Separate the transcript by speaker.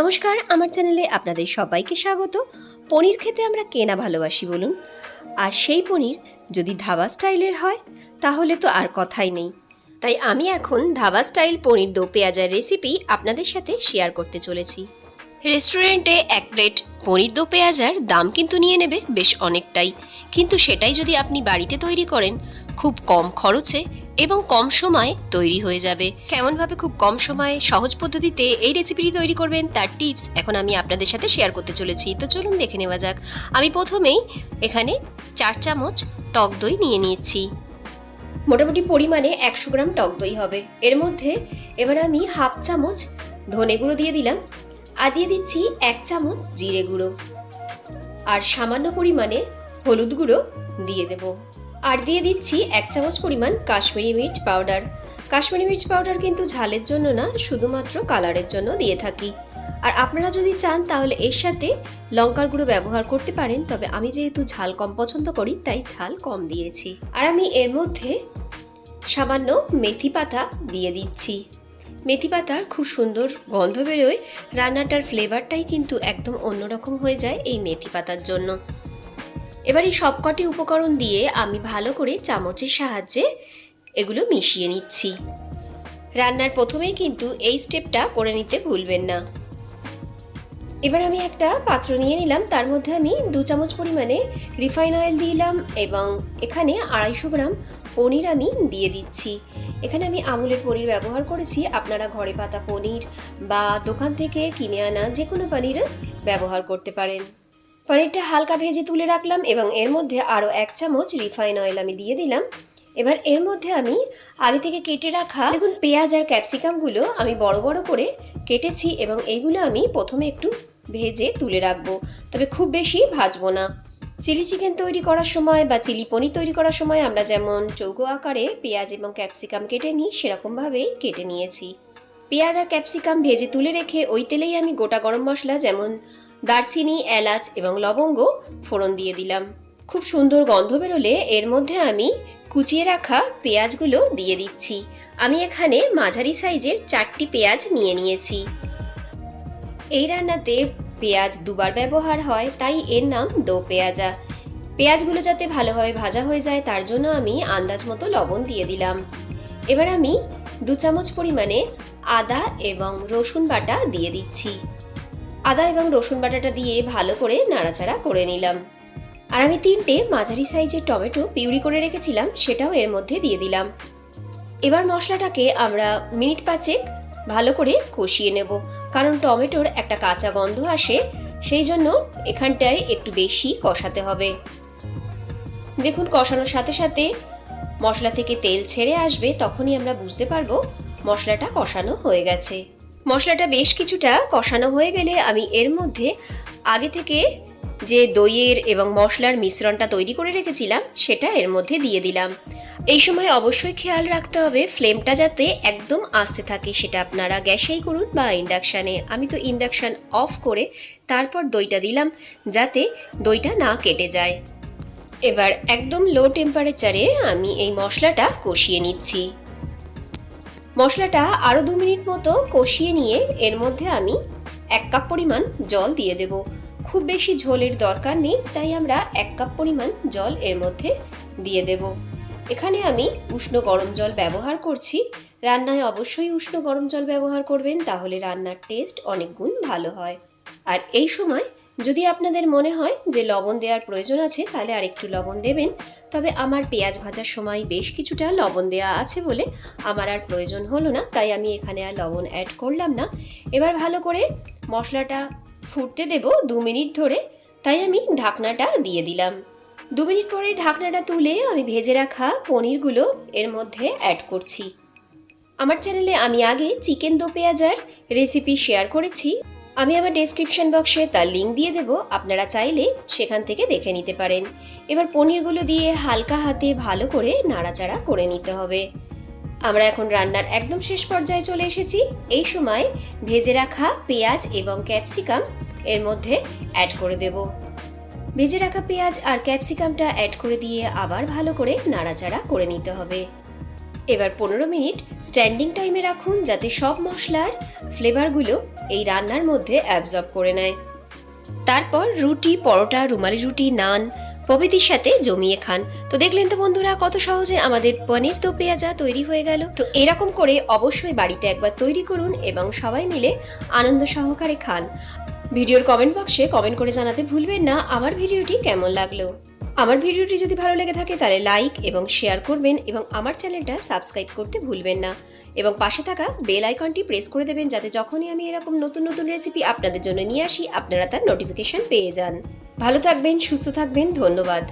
Speaker 1: নমস্কার, আমার চ্যানেলে আপনাদের সবাইকে স্বাগত। পনির খেতে আমরা কেনা ভালোবাসি বলুন? আর সেই পনির যদি ধাবা স্টাইলের হয়, তাহলে তো আর কথাই নেই। তাই আমি এখন ধাবা স্টাইল পনির দো পেঁয়াজার রেসিপি আপনাদের সাথে শেয়ার করতে চলেছি। রেস্টুরেন্টে এক প্লেট পনির দো পেঁয়াজার দাম কিন্তু নিয়ে নেবে বেশ অনেকটাই। কিন্তু সেটাই যদি আপনি বাড়িতে তৈরি করেন, খুব কম খরচে এবং কম সময়ে তৈরি হয়ে যাবে। কেমনভাবে খুব কম সময়ে, সহজ পদ্ধতিতে এই রেসিপিটি তৈরি করবেন তার টিপস এখন আমি আপনাদের সাথে শেয়ার করতে চলেছি। তো চলুন দেখে নেওয়া যাক। আমি প্রথমেই এখানে চার চামচ টক দই নিয়ে নিয়েছি। মোটামুটি পরিমাণে একশো গ্রাম টক দই হবে। এর মধ্যে এবার আমি হাফ চামচ ধনে গুঁড়ো দিয়ে দিলাম আর দিয়ে দিচ্ছি এক চামচ জিরে গুঁড়ো। আর সামান্য পরিমাণে হলুদ গুঁড়ো দিয়ে দেব। আর দিয়ে দিচ্ছি এক চামচ পরিমাণ কাশ্মীরি মির্চ পাউডার। কাশ্মীরি মির্চ পাউডার কিন্তু ঝালের জন্য না, শুধুমাত্র কালারের জন্য দিয়ে থাকি। আর আপনারা যদি চান তাহলে এর সাথে লঙ্কার গুঁড়ো ব্যবহার করতে পারেন, তবে আমি যেহেতু ঝাল কম পছন্দ করি, তাই ঝাল কম দিয়েছি। আর আমি এর মধ্যে সামান্য মেথি পাতা দিয়ে দিচ্ছি। মেথি পাতার খুব সুন্দর গন্ধ বেরোয়, রান্নাটার ফ্লেভারটাই কিন্তু একদম অন্যরকম হয়ে যায় এই মেথি পাতার জন্য। এবার এই সবকটি উপকরণ দিয়ে আমি ভালো করে চামচের সাহায্যে এগুলো মিশিয়ে নিচ্ছি। রান্নার প্রথমেই কিন্তু এই স্টেপটা করে নিতে ভুলবেন না। এবার আমি একটা পাত্র নিয়ে নিলাম, তার মধ্যে আমি দু চামচ পরিমাণে রিফাইন অয়েল দিলাম এবং এখানে আড়াইশো গ্রাম পনির আমি দিয়ে দিচ্ছি। এখানে আমি আমুলের পনির ব্যবহার করেছি, আপনারা ঘরে পাতা পনির বা দোকান থেকে কিনে আনা যে কোনো পনির ব্যবহার করতে পারেন। পনিরটা হালকা ভেজে তুলে রাখলাম এবং এর মধ্যে আরও এক চামচ রিফাইন অয়েল আমি দিয়ে দিলাম। এবার এর মধ্যে আমি আগে থেকে কেটে রাখা, দেখুন, পেঁয়াজ আর ক্যাপসিকামগুলো আমি বড় বড় করে কেটেছি এবং এইগুলো আমি প্রথমে একটু ভেজে তুলে রাখব। তবে খুব বেশি ভাজবো না। চিলি চিকেন তৈরি করার সময় বা চিলি পনির তৈরি করার সময় আমরা যেমন চৌকো আকারে পেঁয়াজ এবং ক্যাপসিকাম কেটে নিই সেরকমভাবেই কেটে নিয়েছি। পেঁয়াজ আর ক্যাপসিকাম ভেজে তুলে রেখে ওই তেলেই আমি গোটা গরম মশলা যেমন দারচিনি, এলাচ এবং লবঙ্গ ফোড়ন দিয়ে দিলাম। খুব সুন্দর গন্ধ বেরোলে এর মধ্যে আমি কুচিয়ে রাখা পেঁয়াজগুলো দিয়ে দিচ্ছি। আমি এখানে মাঝারি সাইজের চারটি পেঁয়াজ নিয়ে নিয়েছি। এই রান্নাতে পেঁয়াজ দুবার ব্যবহার হয়, তাই এর নাম দো পেঁয়াজা। পেঁয়াজগুলো যাতে ভালোভাবে ভাজা হয়ে যায়, তার জন্য আমি আন্দাজ মতো লবণ দিয়ে দিলাম। এবার আমি দু চামচ পরিমাণে আদা এবং রসুন বাটা দিয়ে দিচ্ছি। আদা এবং রসুন বাটাটা দিয়ে ভালো করে নাড়াচাড়া করে নিলাম। আর আমি তিনটে মাঝারি সাইজের টমেটো পিউরি করে রেখেছিলাম, সেটাও এর মধ্যে দিয়ে দিলাম। এবার মশলাটাকে আমরা মিনিট পাঁচেক ভালো করে কষিয়ে নেব, কারণ টমেটোর একটা কাঁচা গন্ধ আসে, সেই জন্য এখানটায় একটু বেশি কষাতে হবে। দেখুন, কষানোর সাথে সাথে মশলা থেকে তেল ছেড়ে আসবে, তখনই আমরা বুঝতে পারব মশলাটা কষানো হয়ে গেছে। মশলাটা বেশ কিছুটা কষানো হয়ে গেলে আমি এর মধ্যে আগে থেকে যে দইয়ের এবং মশলার মিশ্রণটা তৈরি করে রেখেছিলাম, সেটা এর মধ্যে দিয়ে দিলাম। এই সময় অবশ্যই খেয়াল রাখতে হবে, ফ্লেমটা যাতে একদম আস্তে থাকে, সেটা আপনারা গ্যাসেই করুন বা ইন্ডাকশানে। আমি তো ইন্ডাকশান অফ করে তারপর দইটা দিলাম, যাতে দইটা না কেটে যায়। এবার একদম লো টেম্পারেচারে আমি এই মশলাটা কষিয়ে নিচ্ছি। মশলাটা আরও দু মিনিট মতো কষিয়ে নিয়ে এর মধ্যে আমি এক কাপ পরিমাণ জল দিয়ে দেব। খুব বেশি ঝোলের দরকার নেই, তাই আমরা এক কাপ পরিমাণ জল এর মধ্যে দিয়ে দেব। এখানে আমি উষ্ণ গরম জল ব্যবহার করছি। রান্নায় অবশ্যই উষ্ণ গরম জল ব্যবহার করবেন, তাহলে রান্নার টেস্ট অনেক গুণ ভালো হয়। আর এই সময় যদি আপনাদের মনে হয় যে লবণ দেওয়ার প্রয়োজন আছে, তাহলে আর একটু লবণ দেবেন। তবে আমার পেঁয়াজ ভাজার সময় বেশ কিছুটা লবণ দেওয়া আছে বলে আমার আর প্রয়োজন হলো না, তাই আমি এখানে আর লবণ অ্যাড করলাম না। এবার ভালো করে মশলাটা ফুটতে দেব দু মিনিট ধরে, তাই আমি ঢাকনাটা দিয়ে দিলাম। দু মিনিট পরে ঢাকনাটা তুলে আমি ভেজে রাখা পনিরগুলো এর মধ্যে অ্যাড করছি। আমার চ্যানেলে আমি আগে চিকেন দো পেঁয়াজার রেসিপি শেয়ার করেছি। আমি আমার ডেসক্রিপশন বক্সে তার লিঙ্ক দিয়ে দেব, আপনারা চাইলে সেখান থেকে দেখে নিতে পারেন। এবার পনিরগুলো দিয়ে হালকা হাতে ভালো করে নাড়াচাড়া করে নিতে হবে। আমরা এখন রান্নার একদম শেষ পর্যায়ে চলে এসেছি। এই সময় ভেজে রাখা পেঁয়াজ এবং ক্যাপসিকাম এর মধ্যে অ্যাড করে দেব। ভেজে রাখা পেঁয়াজ আর ক্যাপসিকামটা অ্যাড করে দিয়ে আবার ভালো করে নাড়াচাড়া করে নিতে হবে। এবার পনেরো মিনিট স্ট্যান্ডিং টাইমে রাখুন যাতে সব মশলার ফ্লেভারগুলো এই রান্নার মধ্যে অ্যাবজর্ব করে নেয়। তারপর রুটি, পরোটা, রুমালি রুটি, নান প্রভৃতির সাথে জমিয়ে খান। তো দেখলেন তো বন্ধুরা, কত সহজে আমাদের পনির তো পেঁয়াজা তৈরি হয়ে গেল। তো এরকম করে অবশ্যই বাড়িতে একবার তৈরি করুন এবং সবাই মিলে আনন্দ সহকারে খান। ভিডিওর কমেন্ট বক্সে কমেন্ট করে জানাতে ভুলবেন না। আমার ভিডিওটি কেমন লাগল? আমার ভিডিওটি যদি ভালো লেগে থাকে তাহলে লাইক এবং শেয়ার করবেন এবং আমার চ্যানেলটা সাবস্ক্রাইব করতে ভুলবেন না। এবং পাশে থাকা বেল আইকনটি প্রেস করে দেবেন যাতে যখনই আমি এরকম নতুন নতুন রেসিপি আপনাদের জন্য নিয়ে আসি, আপনারা তার নোটিফিকেশন পেয়ে যান। ভালো থাকবেন, সুস্থ থাকবেন, ধন্যবাদ।